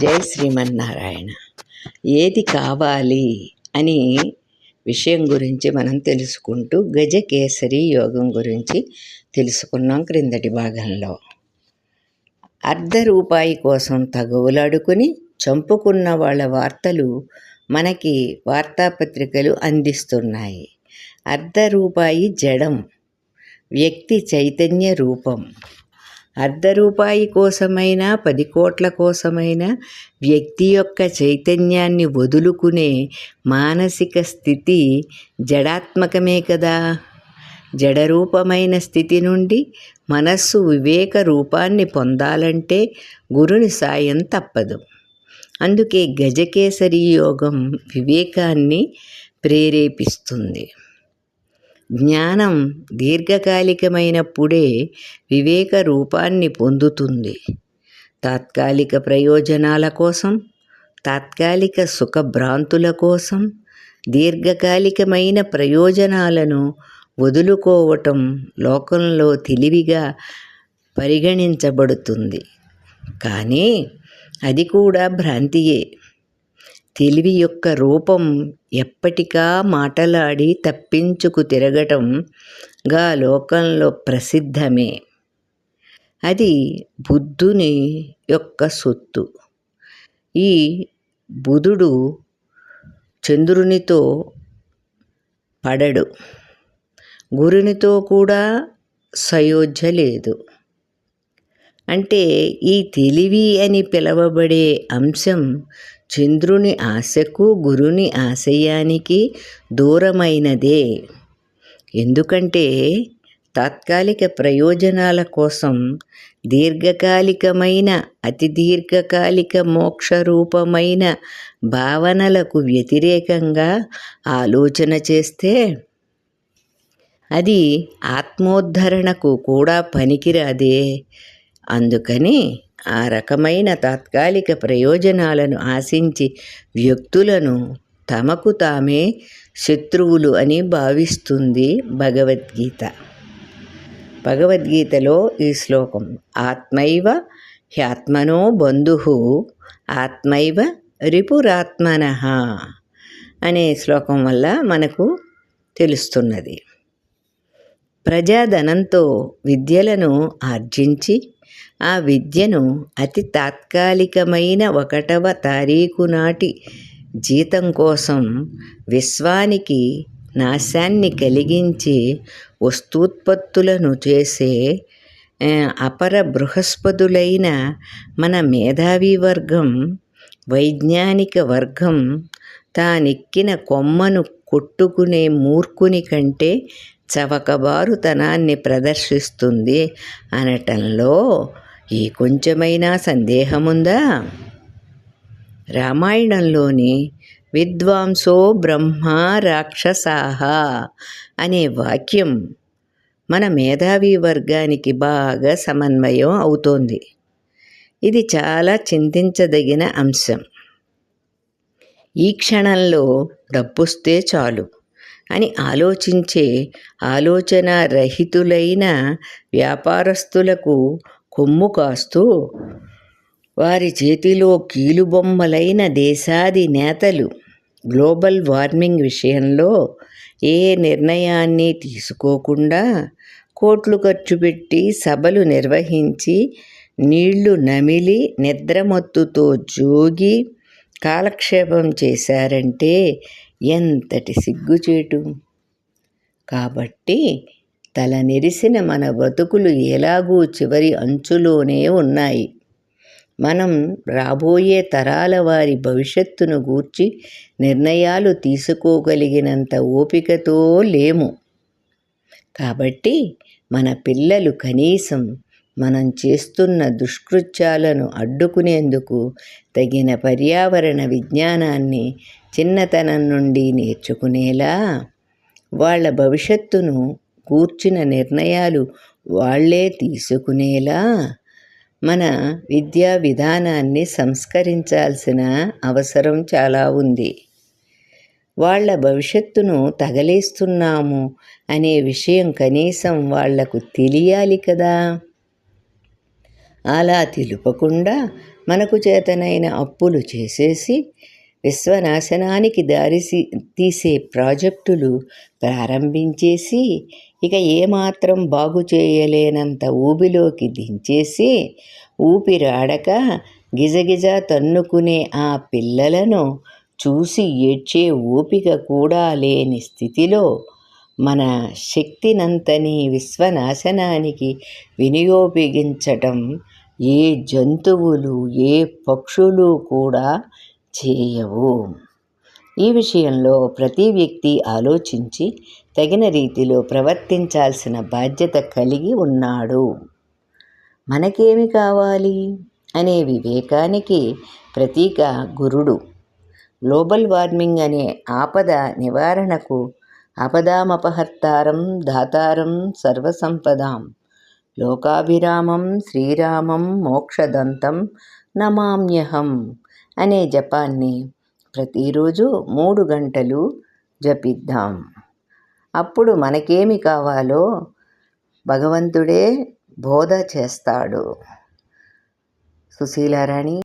జై శ్రీమన్నారాయణ. ఏది కావాలి అని విషయం గురించి మనం తెలుసుకుంటూ గజకేసరి యోగం గురించి తెలుసుకున్నాం క్రిందటి భాగంలో. అర్ధ రూపాయి కోసం తగువులాడుకుని చంపుకున్న వాళ్ళ వార్తలు మనకి వార్తాపత్రికలు అందిస్తున్నాయి. అర్ధ రూపాయి జడం వ్యక్తి చైతన్య రూపం. అర్ధ రూపాయి కోసమైనా పది కోట్ల కోసమైనా వ్యక్తి యొక్క చైతన్యాన్ని వదులుకునే మానసిక స్థితి జడాత్మకమే కదా. జడరూపమైన స్థితి నుండి మనస్సు వివేక రూపాన్ని పొందాలంటే గురుని సాయం తప్పదు. అందుకే గజకేసరి యోగం వివేకాన్ని ప్రేరేపిస్తుంది. జ్ఞానం దీర్ఘకాలికమైనప్పుడే వివేక రూపాన్ని పొందుతుంది. తాత్కాలిక ప్రయోజనాల కోసం తాత్కాలిక సుఖభ్రాంతుల కోసం దీర్ఘకాలికమైన ప్రయోజనాలను వదులుకోవటం లోకంలో తెలివిగా పరిగణించబడుతుంది. కానీ అది కూడా భ్రాంతియే. తెలివి యొక్క రూపం ఎప్పటికా మాటలాడి తప్పించుకు తిరగటంగా లోకంలో ప్రసిద్ధమే. అది బుద్ధుని యొక్క సొత్తు. ఈ బుధుడు చంద్రునితో పడడు. గురునితో కూడా సయోధ్య లేదు అంటే ఈ తెలివి అని పిలవబడే అంశం చంద్రుని ఆశకు గురుని ఆశయానికి దూరమైనదే. ఎందుకంటే తాత్కాలిక ప్రయోజనాల కోసం దీర్ఘకాలికమైన అతి దీర్ఘకాలిక మోక్షరూపమైన భావనలకు వ్యతిరేకంగా ఆలోచన చేస్తే అది ఆత్మోద్ధరణకు కూడా పనికిరాదే. అందుకని ఆ రకమైన తాత్కాలిక ప్రయోజనాలను ఆశించి వ్యక్తులను తమకు తామే శత్రువులు అని భావిస్తుంది భగవద్గీత. భగవద్గీతలో ఈ శ్లోకం ఆత్మైవ హ్యాత్మనో బంధు ఆత్మైవ రిపురాత్మన అనే శ్లోకం వల్ల మనకు తెలుస్తున్నది. ప్రజాధనంతో విద్యలను ఆర్జించి ఆ విద్యను అతి తాత్కాలికమైన ఒకటవ తారీఖు నాటి జీతం కోసం విశ్వానికి నాశాన్ని కలిగించి వస్తూత్పత్తులను చేసే అపర బృహస్పతులైన మన మేధావి వర్గం వైజ్ఞానిక వర్గం తానెక్కిన కొమ్మను కొట్టుకునే మూర్ఖుని కంటే చవకబారుతనాన్ని ప్రదర్శిస్తుంది అనటంలో ఈ కొంచెమైనా సందేహముందా? రామాయణంలోని విద్వాంసో బ్రహ్మ రాక్షసాహ అనే వాక్యం మన మేధావి వర్గానికి బాగా సమన్వయం అవుతోంది. ఇది చాలా చింతించదగిన అంశం. ఈ క్షణంలో డబ్బుస్తే చాలు అని ఆలోచించే ఆలోచన రహితులైన వ్యాపారస్తులకు కొమ్ము కాస్తూ వారి చేతిలో కీలుబొమ్మలైన దేశాది నేతలు గ్లోబల్ వార్మింగ్ విషయంలో ఏ నిర్ణయాన్ని తీసుకోకుండా కోట్లు ఖర్చు పెట్టి సభలు నిర్వహించి నీళ్ళు నమిలి నిద్రమత్తుతో జోగి కాలక్షేపం చేశారంటే ఎంతటి సిగ్గుచేటు. కాబట్టి తల నెరిసిన మన బతుకులు ఎలాగూ చివరి అంచులోనే ఉన్నాయి. మనం రాబోయే తరాల వారి భవిష్యత్తును గూర్చి నిర్ణయాలు తీసుకోగలిగినంత ఓపికతో లేము. కాబట్టి మన పిల్లలు కనీసం మనం చేస్తున్న దుష్కృత్యాలను అడ్డుకునేందుకు తగిన పర్యావరణ విజ్ఞానాన్ని చిన్నతనం నుండి నేర్చుకునేలా వాళ్ళ భవిష్యత్తును కూర్చిన నిర్ణయాలు వాళ్ళే తీసుకునేలా? మన విద్యా విధానాన్ని సంస్కరించాల్సిన అవసరం చాలా ఉంది. వాళ్ళ భవిష్యత్తును తగలేస్తున్నాము అనే విషయం కనీసం వాళ్ళకు తెలియాలి కదా? అలా తెలుపకుండా మనకు చేతనైన అప్పులు చేసేసి విశ్వనాశనానికి దారి తీసే ప్రాజెక్టులు ప్రారంభించేసి ఇక ఏమాత్రం బాగు చేయలేనంత ఊబిలోకి దించేసి ఊపిరాడక గిజగిజ తన్నుకునే ఆ పిల్లలను చూసి ఏడ్చే ఓపిక కూడా లేని స్థితిలో మన శక్తినంతని విశ్వనాశనానికి వినియోగించటం ఏ జంతువులు ఏ పక్షులు కూడా చేయవు. ఈ విషయంలో ప్రతి వ్యక్తి ఆలోచించి తగిన రీతిలో ప్రవర్తించాల్సిన బాధ్యత కలిగి ఉన్నాడు. మనకేమి కావాలి? అనే వివేకానికి ప్రతీక గురుడు. గ్లోబల్ వార్మింగ్ అనే ఆపద నివారణకు ఆపదామపహర్తారం దాతారం సర్వసంపదాం. లోకాభిరామం శ్రీరామం మోక్షదంతం నమామ్యహం. అనే జపాన్ని ప్రతిరోజు మూడు గంటలు జపిద్దాం. అప్పుడు మనకేమి కావాలో భగవంతుడే బోధ చేస్తాడు. సుశీలారాణి